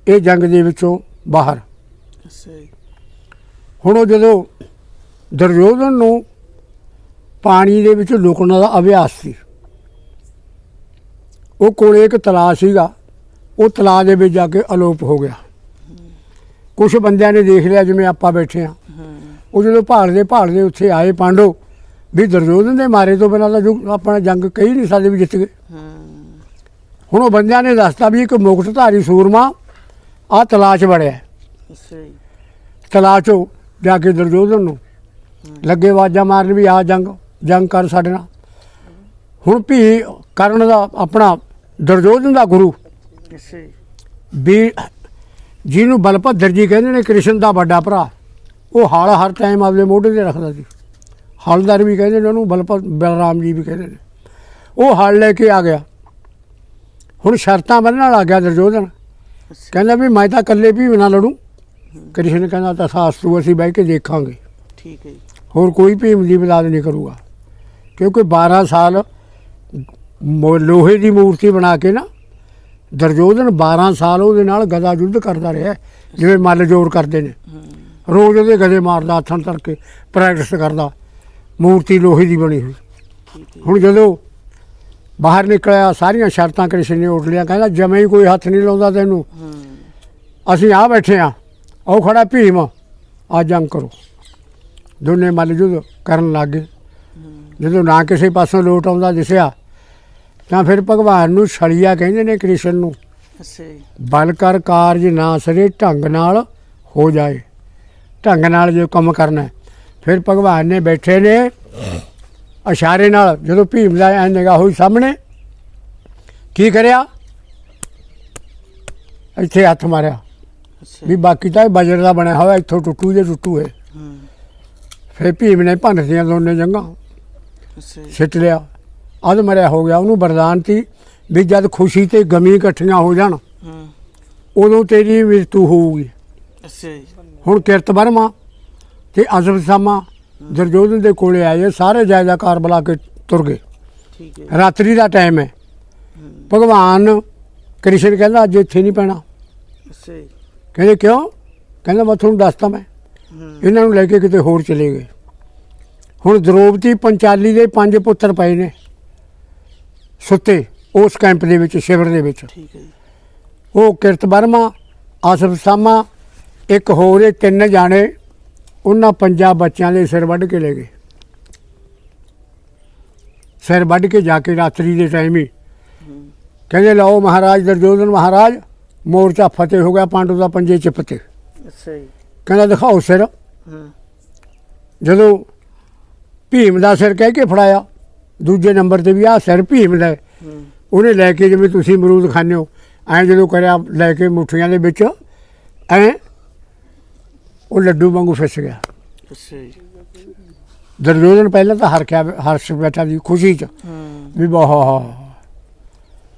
ਇਹ ਜੰਗ ਦੇ ਵਿੱਚੋਂ ਬਾਹਰ। ਹੁਣ ਉਹ ਜਦੋਂ ਦੁਰਯੋਧਨ ਨੂੰ ਪਾਣੀ ਦੇ ਵਿੱਚ ਲੁਕਣ ਦਾ ਅਭਿਆਸ ਸੀ ਉਹ ਕੋਲੇ ਇੱਕ ਤਲਾਅ ਸੀਗਾ ਉਹ ਤਲਾਅ ਦੇ ਵਿੱਚ ਜਾ ਕੇ ਅਲੋਪ ਹੋ ਗਿਆ। ਕੁਝ ਬੰਦਿਆਂ ਨੇ ਦੇਖ ਲਿਆ ਜਿਵੇਂ ਆਪਾਂ ਬੈਠੇ ਆ ਉਹ ਜਦੋਂ ਭਾਲਦੇ ਭਾਲਦੇ ਉੱਥੇ ਆਏ ਪਾਂਡੋ ਵੀ ਦੁਰਯੋਧਨ ਦੇ ਮਾਰੇ ਤੋਂ ਬਿਨਾਂ ਤਾਂ ਆਪਣਾ ਜੰਗ ਕਹੀ ਨਹੀਂ ਸਕਦੇ ਵੀ ਜਿੱਤ ਗਏ। ਹੁਣ ਉਹ ਬੰਦਿਆਂ ਨੇ ਦੱਸਤਾ ਵੀ ਇੱਕ ਮੁਕਤਧਾਰੀ ਸੂਰਮਾ ਆ ਤਲਾਅ 'ਚ ਵੜਿਆ ਤਲਾਅ 'ਚੋਂ ਜਾ ਕੇ ਦੁਰਯੋਧਨ ਨੂੰ। ਲੱਗੇ ਆਵਾਜ਼ਾਂ ਮਾਰਨ ਵੀ ਆ ਜੰਗ ਜੰਗ ਕਰ ਸਾਡੇ ਨਾਲ। ਹੁਣ ਵੀ ਕਰਨ ਦਾ ਆਪਣਾ ਦੁਰਯੋਧਨ ਦਾ ਗੁਰੂ। ਵੀ ਜਿਹਨੂੰ ਬਲਭੱਦਰ ਜੀ ਕਹਿੰਦੇ ਨੇ ਕ੍ਰਿਸ਼ਨ ਦਾ ਵੱਡਾ ਭਰਾ ਉਹ ਹਲ ਹਰ ਟਾਈਮ ਆਪਦੇ ਮੋਢੇ ਤੇ ਰੱਖਦਾ ਸੀ। ਹਲਦਰ ਵੀ ਕਹਿੰਦੇ ਨੇ ਉਹਨੂੰ ਬਲਭ ਬਲਰਾਮ ਜੀ ਵੀ ਕਹਿੰਦੇ ਨੇ। ਉਹ ਹਲ ਲੈ ਕੇ ਆ ਗਿਆ। ਹੁਣ ਸ਼ਰਤਾਂ ਬੰਨਣ ਲੱਗ ਗਿਆ ਦੁਰਯੋਧਨ ਅੱਛਾ ਕਹਿੰਦਾ ਵੀ ਮੈਂ ਤਾਂ ਇਕੱਲੇ ਵੀ ਨਾ ਲੜੂੰ। ਕ੍ਰਿਸ਼ਨ ਕਹਿੰਦਾ ਤਾਂ ਸਾਸਤੂ ਅਸੀਂ ਬਹਿ ਕੇ ਦੇਖਾਂਗੇ। ਠੀਕ ਹੈ ਜੀ। ਹੋਰ ਕੋਈ ਭੀਮ ਦੀ ਬਲਾਦ ਨਹੀਂ ਕਰੂਗਾ। ਕਿਉਂਕਿ 12 ਸਾਲ ਲੋਹੇ ਦੀ ਮੂਰਤੀ ਬਣਾ ਕੇ ਨਾ ਦਰਜੋਧਨ 12 ਸਾਲ ਉਹਦੇ ਨਾਲ ਗਦਾ ਯੁੱਧ ਕਰਦਾ ਰਿਹਾ ਜਿਵੇਂ ਮੱਲ ਜੋਰ ਕਰਦੇ ਨੇ। ਰੋਜ਼ ਉਹਦੇ ਗਦੇ ਮਾਰਦਾ ਹੱਥਾਂ ਤਰ ਕੇ ਪ੍ਰੈਕਟਿਸ ਕਰਦਾ। ਮੂਰਤੀ ਲੋਹੇ ਦੀ ਬਣੀ ਹੋਈ। ਹੁਣ ਜਦੋਂ ਬਾਹਰ ਨਿਕਲਿਆ ਸਾਰੀਆਂ ਸ਼ਰਤਾਂ ਕ੍ਰਿਸ਼ਨ ਨੇ ਉੱਡ ਲਿਆ ਕਹਿੰਦਾ ਜਮੇ ਹੀ ਕੋਈ ਹੱਥ ਨਹੀਂ ਲਾਉਂਦਾ ਤੈਨੂੰ। ਅਸੀਂ ਆ ਬੈਠੇ ਆ ਉਹ ਖੜਾ ਭੀਮ ਆ ਜੰਗ ਕਰੋ। ਦੋਨੇ ਮੱਲ ਯੁੱਧ ਕਰਨ ਲੱਗ ਜਦੋਂ ਨਾ ਕਿਸੇ ਪਾਸੋਂ ਲੋਟ ਆਉਂਦਾ ਦਿਸਿਆ ਤਾਂ ਫਿਰ ਭਗਵਾਨ ਨੂੰ ਛੜੀਆ ਕਹਿੰਦੇ ਨੇ ਕ੍ਰਿਸ਼ਨ ਨੂੰ ਬਲ ਕਰ ਕਾਰਜ ਨਾ ਸਰੇ ਢੰਗ ਨਾਲ ਹੋ ਜਾਏ। ਢੰਗ ਨਾਲ ਜੋ ਕੰਮ ਕਰਨਾ। ਫਿਰ ਭਗਵਾਨ ਨੇ ਬੈਠੇ ਨੇ ਇਸ਼ਾਰੇ ਨਾਲ ਜਦੋਂ ਭੀਮ ਦਾ ਐ ਨਿਗਾਹ ਹੋਈ ਸਾਹਮਣੇ ਕੀ ਕਰਿਆ? ਇੱਥੇ ਹੱਥ ਮਾਰਿਆ। ਵੀ ਬਾਕੀ ਤਾਂ ਇਹ ਬਜਰ ਦਾ ਬਣਿਆ ਹੋਇਆ ਇੱਥੋਂ ਟੁੱਟੂ ਜੇ ਟੁੱਟੂ ਹੈ। ਫਿਰ ਭੀਮ ਨੇ ਭੰਨਤੀਆਂ ਦੋਨੇ ਜੰਗਾਂ ਸਿੱਟ ਲਿਆ। ਅਧ ਮਰਿਆ ਹੋ ਗਿਆ ਉਹਨੂੰ ਵਰਦਾਨ ਸੀ ਵੀ ਜਦ ਖੁਸ਼ੀ ਤੇ ਗਮੀ ਇਕੱਠੀਆਂ ਹੋ ਜਾਣ ਉਦੋਂ ਤੇਰੀ ਮ੍ਰਿਤੂ ਹੋਊਗੀ। ਅੱਛਾ ਜੀ। ਹੁਣ ਕਿਰਤ ਵਰਮਾ। ਤੇ ਅਜ਼ਬ ਸਾਮਾ ਦੁਰਯੋਧਨ ਦੇ ਕੋਲੇ ਆਏ ਸਾਰੇ ਜਾਇਦਾਕਾਰ ਬੁਲਾ ਕੇ ਤੁਰ ਗਏ। ਠੀਕ ਹੈ। ਰਾਤਰੀ ਦਾ ਟਾਈਮ ਹੈ। ਭਗਵਾਨ ਕ੍ਰਿਸ਼ਨ ਕਹਿੰਦਾ ਅੱਜ ਇੱਥੇ ਨਹੀਂ ਪੈਣਾ। ਜੀ। ਕਹਿੰਦੇ ਕਿਉਂ? ਕਹਿੰਦਾ ਮੈਂ ਤੁਹਾਨੂੰ ਦੱਸਤਾ ਮੈਂ। ਇਹਨਾਂ ਨੂੰ ਲੈ ਕੇ ਕਿਤੇ ਹੋਰ ਚਲੇ ਗਏ। ਹੁਣ ਦ੍ਰੋਪਦੀ ਪੰਚਾਲੀ ਦੇ ਪੰਜ ਪੁੱਤਰ ਪਏ ਨੇ ਸੁੱਤੇ ਉਸ ਕੈਂਪ ਦੇ ਵਿੱਚ ਸ਼ਿਵਰ ਦੇ ਵਿੱਚ। ਠੀਕ ਹੈ ਉਹ ਕਿਰਤ ਵਰਮਾ ਆਸਫ ਸਾਮਾ ਇੱਕ ਹੋਰ ਇਹ ਤਿੰਨ ਜਾਣੇ ਉਹਨਾਂ ਪੰਜਾਂ ਬੱਚਿਆਂ ਦੇ ਸਿਰ ਵੱਢ ਕੇ ਲੈ ਗਏ। ਸਿਰ ਵੱਢ ਕੇ ਜਾ ਕੇ ਰਾਤਰੀ ਦੇ ਟਾਈਮ ਹੀ ਕਹਿੰਦੇ ਲਓ ਮਹਾਰਾਜ ਦਰਜੋਧਨ ਮਹਾਰਾਜ ਮੋਰਚਾ ਫਤਿਹ ਹੋ ਗਿਆ ਪਾਂਡੂ ਦਾ ਪੰਜੇ ਚਿਪਤੇ ਅੱਛਾ ਜੀ। ਕਹਿੰਦਾ ਦਿਖਾਓ ਸਿਰ। ਜਦੋਂ ਭੀਮ ਦਾ ਸਿਰ ਕਹਿ ਕੇ ਫੜਾਇਆ ਦੂਜੇ ਨੰਬਰ ਤੇ ਵੀ ਆ ਸਿਰ ਭੀਮ ਦਾ ਉਹਨੇ ਲੈ ਕੇ ਜਿਵੇਂ ਤੁਸੀਂ ਅਮਰੂਦ ਖਾਂਦੇ ਹੋ ਐਂ ਜਦੋਂ ਕਰਿਆ ਲੈ ਕੇ ਮੁੱਠੀਆਂ ਦੇ ਵਿੱਚ ਐਂ ਉਹ ਲੱਡੂ ਵਾਂਗੂ ਫਿਸ ਗਿਆ। ਅੱਛਾ ਜੀ। ਦਰਜੋਧਨ ਪਹਿਲਾਂ ਤਾਂ ਹਰਕਿਆ ਹਰਸ਼ ਬੈਠਾ ਦੀ ਖੁਸ਼ੀ ਚ ਹੂੰ। ਵੀ ਵਾਹ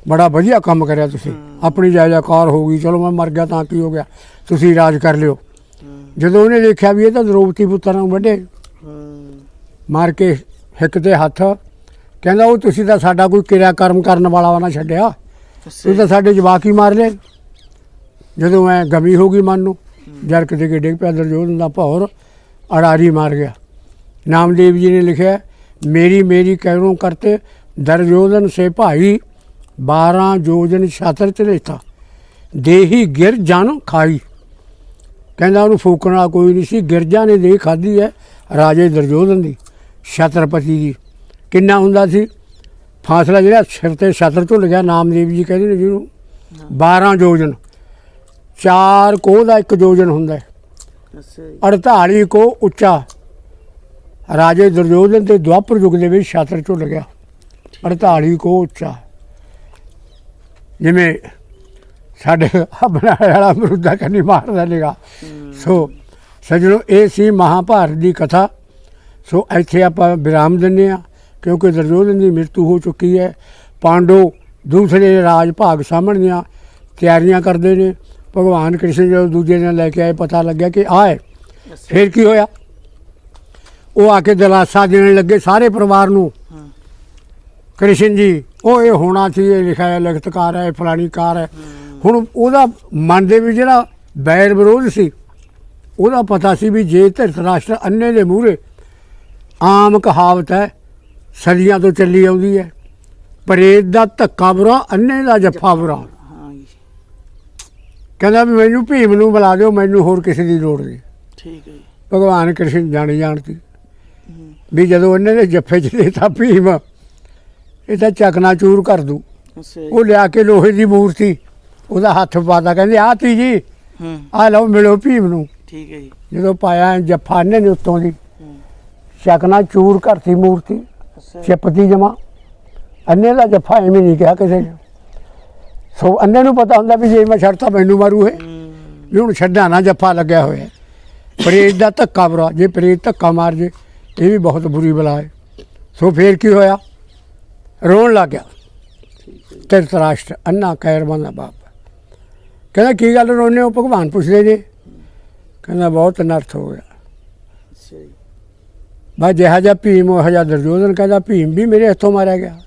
ਬੜਾ ਵਧੀਆ ਕੰਮ ਕਰਿਆ ਤੁਸੀਂ। ਆਪਣੀ ਜਾਇਜ਼ਾਕਾਰ ਹੋ ਗਈ। ਚਲੋ ਮੈਂ ਮਰ ਗਿਆ ਤਾਂ ਕੀ ਹੋ ਗਿਆ। ਤੁਸੀਂ ਰਾਜ ਕਰ ਲਿਓ। ਜਦੋਂ ਉਹਨੇ ਦੇਖਿਆ ਵੀ ਇਹ ਤਾਂ ਦਰੋਪਤੀ ਪੁੱਤਰਾਂ ਨੂੰ ਵੱਡੇ ਮਾਰ ਕੇ ਹਿੱਕ ਤੇ ਹੱਥ। ਕਹਿੰਦਾ ਉਹ ਤੁਸੀਂ ਤਾਂ ਸਾਡਾ ਕੋਈ ਕਿਰਿਆ ਕਰਮ ਕਰਨ ਵਾਲਾ ਨਾ ਛੱਡਿਆ। ਅੱਛਾ ਤੂੰ ਤਾਂ ਸਾਡੇ ਜਵਾਕ ਹੀ ਮਾਰ ਲਏ। ਜਦੋਂ ਐ ਗਮੀ ਹੋ ਗਈ ਮਨ ਨੂੰ। ਜਰ ਕਿਤੇ ਕਿ ਡਿੱਗ ਪਿਆ ਦਰਜੋਧਨ ਦਾ ਭੌਰ ਅੜਾਰੀ ਮਾਰ ਗਿਆ। ਨਾਮਦੇਵ ਜੀ ਨੇ ਲਿਖਿਆ ਮੇਰੀ ਮੇਰੀ ਕਹਿਰੋਂ ਕਰਤੇ ਦਰਜੋਧਨ ਸੇ ਭਾਈ 12 ਜੋਜਨ ਛਾਤਰ ਚਲੇਤਾ ਦੇਹੀ ਗਿਰ ਜਨ ਖਾਈ। ਕਹਿੰਦਾ ਉਹਨੂੰ ਫੂਕਣਾ ਕੋਈ ਨਹੀਂ ਸੀ ਗਿਰਜਾ ਨੇ ਦੇ ਖਾਧੀ ਹੈ ਰਾਜੇ ਦਰਜੋਧਨ ਦੀ ਛਤਰਪਤੀ ਦੀ। ਕਿੰਨਾ ਹੁੰਦਾ ਸੀ? ਫਾਸਲਾ ਜਿਹੜਾ ਸਿਰ ਤੇ ਛਤਰ ਝੁੱਲ ਗਿਆ ਨਾਮਦੇਵ ਜੀ ਕਹਿੰਦੇ ਨੇ ਜਿਹਨੂੰ 12 ਜੋਜਨ। ਚਾਰ ਕੋਹ ਦਾ ਇੱਕ ਜੋਜਨ ਹੁੰਦਾ ਹੈ। ਅੱਛਾ ਜੀ। 48 ਕੋ ਉੱਚਾ। ਰਾਜੇ ਦੁਰਯੋਧਨ ਤੇ ਦੁਆਪਰ ਯੁੱਗ ਦੇ ਵਿੱਚ ਛਤਰ ਝੁੱਲ ਗਿਆ। 48 ਕੋ ਉੱਚਾ। ਜਿਵੇਂ ਸਾਡੇ ਆਪਣਾ ਵਾਲਾ ਮਰੂਦਾ ਕੰਨੀ ਮਾਰਦਾ ਨਿਗਾ ਸੋ ਸਜਣੋ ਇਹ ਸੀ ਮਹਾਭਾਰਤ ਦੀ ਕਥਾ। ਸੋ ਇੱਥੇ ਆਪਾਂ ਵਿਰਾਮ ਦਿੰਦੇ ਆ ਕਿਉਂਕਿ ਦੁਰਯੋਧਨ ਦੀ ਮ੍ਰਿਤੂ ਹੋ ਚੁੱਕੀ ਹੈ। ਪਾਂਡੋ ਦੂਸਰੇ ਰਾਜ ਭਾਗ ਸਾਹਮਣੀਆਂ ਤਿਆਰੀਆਂ ਕਰਦੇ ਨੇ। ਭਗਵਾਨ ਕ੍ਰਿਸ਼ਨ ਜਦੋਂ ਦੂਜੇ ਦਿਨ ਲੈ ਕੇ ਆਏ, ਪਤਾ ਲੱਗਿਆ ਕਿ ਆਏ। ਅੱਛਾ ਫਿਰ ਕੀ ਹੋਇਆ? ਉਹ ਆ ਕੇ ਦਲਾਸਾ ਦੇਣ ਲੱਗੇ ਸਾਰੇ ਪਰਿਵਾਰ ਨੂੰ। ਕ੍ਰਿਸ਼ਨ ਜੀ ਉਹ ਇਹ ਹੋਣਾ ਸੀ, ਇਹ ਲਿਖਿਆ ਹੈ, ਲਿਖਤਕਾਰ ਹੈ ਇਹ ਫਲਾਣੀ ਕਾਰ ਹੈ। ਹੁਣ ਉਹਦਾ ਮਨ ਦੇ ਵਿੱਚ ਜਿਹੜਾ ਬੈਰ ਵਿਰੋਧ ਸੀ, ਉਹਦਾ ਪਤਾ ਸੀ ਵੀ ਜੇ ਧਰਤਰਾਸ਼ਟਰ ਅੰਨੇ ਦੇ ਮੂਹਰੇ ਆਮ ਕਹਾਵਤ ਹੈ, ਸਦੀਆਂ ਤੋਂ ਚੱਲੀ ਆਉਂਦੀ ਹੈ। ਪ੍ਰੇਤ ਦਾ ਧੱਕਾ ਬੁਰਾ, ਅੰਨੇ ਦਾ ਜੱਫਾ ਬੁਰਾ। ਕਹਿੰਦਾ ਵੀ ਮੈਨੂੰ ਭੀਮ ਨੂੰ ਬੁਲਾ ਦਿਓ ਮੈਨੂੰ ਹੋਰ ਕਿਸੇ ਦੀ ਲੋੜ ਨਹੀਂ। ਠੀਕ ਹੈ ਜੀ। ਭਗਵਾਨ ਕ੍ਰਿਸ਼ਨ ਜਾਣੀ ਜਾਣਦੀ। ਵੀ ਜਦੋਂ ਉਹਨੇ ਦੇ ਜੱਫੇ ਚ ਦੇਤਾ ਭੀਮ ਇਹ ਤਾਂ ਚਕਨਾ ਚੂਰ ਕਰ ਦੂ। ਉਹ ਲਿਆ ਕੇ ਲੋਹੇ ਦੀ ਮੂਰਤੀ ਉਹਦਾ ਹੱਥ ਪਾਦਾ ਕਹਿੰਦੇ ਆ ਤੀ ਜੀ ਆ ਲਓ ਮਿਲੋ ਭੀਮ ਨੂੰ। ਠੀਕ ਹੈ ਜੀ। ਜਦੋਂ ਪਾਇਆ ਜੱਫਾ ਨੇ ਨੇ ਉੱਤੋਂ ਦੀ ਚਕਨਾ ਚੂਰ ਕਰਤੀ ਮੂਰਤੀ। ਚਿਪਤੀ ਜਮਾ। ਅੰਨੇ ਦਾ ਜੱਫਾ ਐਵੇਂ ਨਹੀਂ ਕਿਹਾ ਕਿਸੇ ਨੇ। ਸੋ ਅੰਨੇ ਨੂੰ ਪਤਾ ਹੁੰਦਾ ਵੀ ਜੇ ਮੈਂ ਛੱਡਤਾ ਮੈਨੂੰ ਮਾਰੂ ਇਹ। ਵੀ ਹੁਣ ਛੱਡਾਂ ਨਾ ਜੱਫਾ ਲੱਗਿਆ ਹੋਇਆ। ਪ੍ਰੇਤ ਦਾ ਧੱਕਾ ਬੁਰਾ ਜੇ ਪ੍ਰੇਤ ਧੱਕਾ ਮਾਰ ਜੇ ਇਹ ਵੀ ਬਹੁਤ ਬੁਰੀ ਬਲਾ ਹੈ। ਸੋ ਫੇਰ ਕੀ ਹੋਇਆ? ਰੋਣ ਲੱਗ ਗਿਆ। ਜੀ ਧਰਤਰਾਸ਼ਟਰ ਅੰਨਾ ਕੈਰਵਾਂ ਦਾ ਬਾਪ। ਕਹਿੰਦਾ ਕੀ ਗੱਲ ਰੋਨੇ ਹੋ? ਭਗਵਾਨ ਪੁੱਛਦੇ ਨੇ ਕਹਿੰਦਾ ਬਹੁਤ ਅਨਰਥ ਹੋ ਗਿਆ। ਜੀ। ਬਾ ਜਿਹਾ ਜਿਹਾ ਭੀਮ ਉਹ ਜਿਹਾ ਦੁਰਯੋਧਨ ਕਹਿੰਦਾ ਭੀਮ ਵੀ ਮੇਰੇ ਹੱਥੋਂ ਮਾਰਿਆ ਗਿਆ।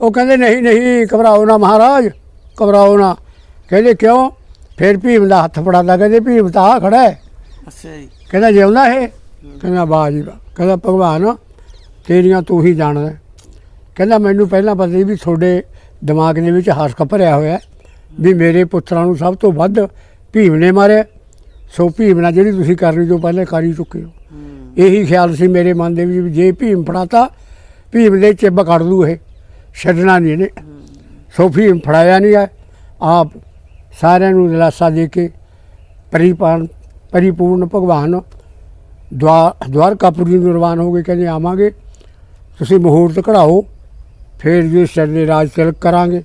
ਉਹ ਕਹਿੰਦੇ ਨਹੀਂ ਨਹੀਂ ਘਬਰਾਓ ਨਾ ਮਹਾਰਾਜ ਘਬਰਾਓ ਨਾ। ਕਹਿੰਦੇ ਕਿਉਂ? ਫਿਰ ਭੀਮ ਦਾ ਹੱਥ ਫੜਾਦਾ ਕਹਿੰਦੇ ਭੀਮ ਤਾਂ ਆ ਖੜਾ ਹੈ। ਅੱਛਾ ਜੀ। ਕਹਿੰਦਾ ਜਿਉਂਦਾ ਇਹ? ਕਹਿੰਦਾ ਵਾਹ ਜੀ ਵਾਹ। ਕਹਿੰਦਾ ਭਗਵਾਨ ਤੇਰੀਆਂ ਤੂੰ ਹੀ ਜਾਣਦਾ ਕਹਿੰਦਾ ਮੈਨੂੰ ਪਹਿਲਾਂ ਪਤਾ ਸੀ ਵੀ ਤੁਹਾਡੇ ਦਿਮਾਗ ਦੇ ਵਿੱਚ ਹਰਖ ਭਰਿਆ ਹੋਇਆ ਵੀ ਮੇਰੇ ਪੁੱਤਰਾਂ ਨੂੰ ਸਭ ਤੋਂ ਵੱਧ ਭੀਮ ਨੇ ਮਾਰਿਆ। ਸੋ ਭੀਮ ਨਾਲ ਜਿਹੜੀ ਤੁਸੀਂ ਕਰਨੀ ਜੋ ਪਹਿਲੇ ਕਰ ਚੁੱਕੇ ਹੋ। ਇਹੀ ਖਿਆਲ ਸੀ ਮੇਰੇ ਮਨ ਦੇ ਵਿੱਚ ਜੇ ਭੀਮ ਫੜਾਤਾ ਭੀਮ ਦੇ ਚਿੱਬ ਕੱਢ ਦੂ ਇਹ। ਛੱਡਣਾ ਨਹੀਂ ਇਹਨੇ। ਸੋ ਫੜਾਇਆ ਨਹੀਂ ਹੈ। ਆਪ ਸਾਰਿਆਂ ਨੂੰ ਦਿਲਾਸਾ ਦੇ ਕੇ ਪਰਿਪਾਨ ਪਰਿਪੂਰਨ ਭਗਵਾਨ ਦਵਾਰ ਦਵਾਰਕਾਪੁਰੀ ਨੂੰ ਰਵਾਨ ਹੋ ਗਏ ਕਹਿੰਦੇ, ਆਵਾਂਗੇ। ਤੁਸੀਂ ਮੁਹੂਰਤ ਕਢਾਓ। ਫਿਰ ਜੀ ਸਾਡੇ ਰਾਜ ਤਿਲਕ ਕਰਾਂਗੇ।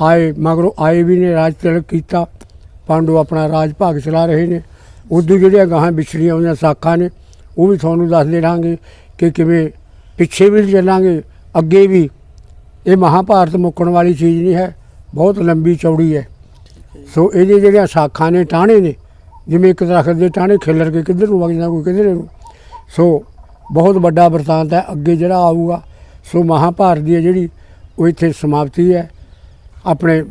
ਆਏ ਮਗਰੋਂ ਆਏ ਵੀ ਨੇ, ਰਾਜ ਤਿਲਕ ਕੀਤਾ। ਪਾਂਡੂ ਆਪਣਾ ਰਾਜ ਭਾਗ ਚਲਾ ਰਹੇ ਨੇ। ਉਦੋਂ ਜਿਹੜੀਆਂ ਗਾਹਾਂ ਵਿਛੜੀਆਂ ਹੋਈਆਂ ਸਾਖਾਂ ਨੇ, ਉਹ ਵੀ ਤੁਹਾਨੂੰ ਦੱਸਦੇ ਰਹਾਂਗੇ ਕਿ ਕਿਵੇਂ ਪਿੱਛੇ ਵੀ ਚੱਲਾਂਗੇ, ਅੱਗੇ ਵੀ ਇਹ ਮਹਾਭਾਰਤ ਮੁੱਕਣ ਵਾਲੀ ਚੀਜ਼ ਨਹੀਂ ਹੈ, ਬਹੁਤ ਲੰਬੀ ਚੌੜੀ ਹੈ। ਸੋ ਇਹਦੇ ਜਿਹੜੀਆਂ ਸਾਖਾਂ ਨੇ, ਟਾਹਣੇ ਨੇ, ਜਿਵੇਂ ਇੱਕ ਦਰਖਤ ਦੇ ਟਾਹਣੇ ਖਿੱਲਰ ਕੇ ਕਿੱਧਰ ਨੂੰ ਵਗ ਜਾਂਦਾ, ਕੋਈ ਕਿੱਧਰ ਨੂੰ। ਸੋ ਬਹੁਤ ਵੱਡਾ ਵਰਤਾਂਤ ਹੈ, ਅੱਗੇ ਜਿਹੜਾ ਆਊਗਾ। ਸੋ ਮਹਾਭਾਰਤ ਦੀ ਹੈ ਜਿਹੜੀ ਉਹ ਇੱਥੇ ਸਮਾਪਤੀ ਹੈ, ਆਪਣੇ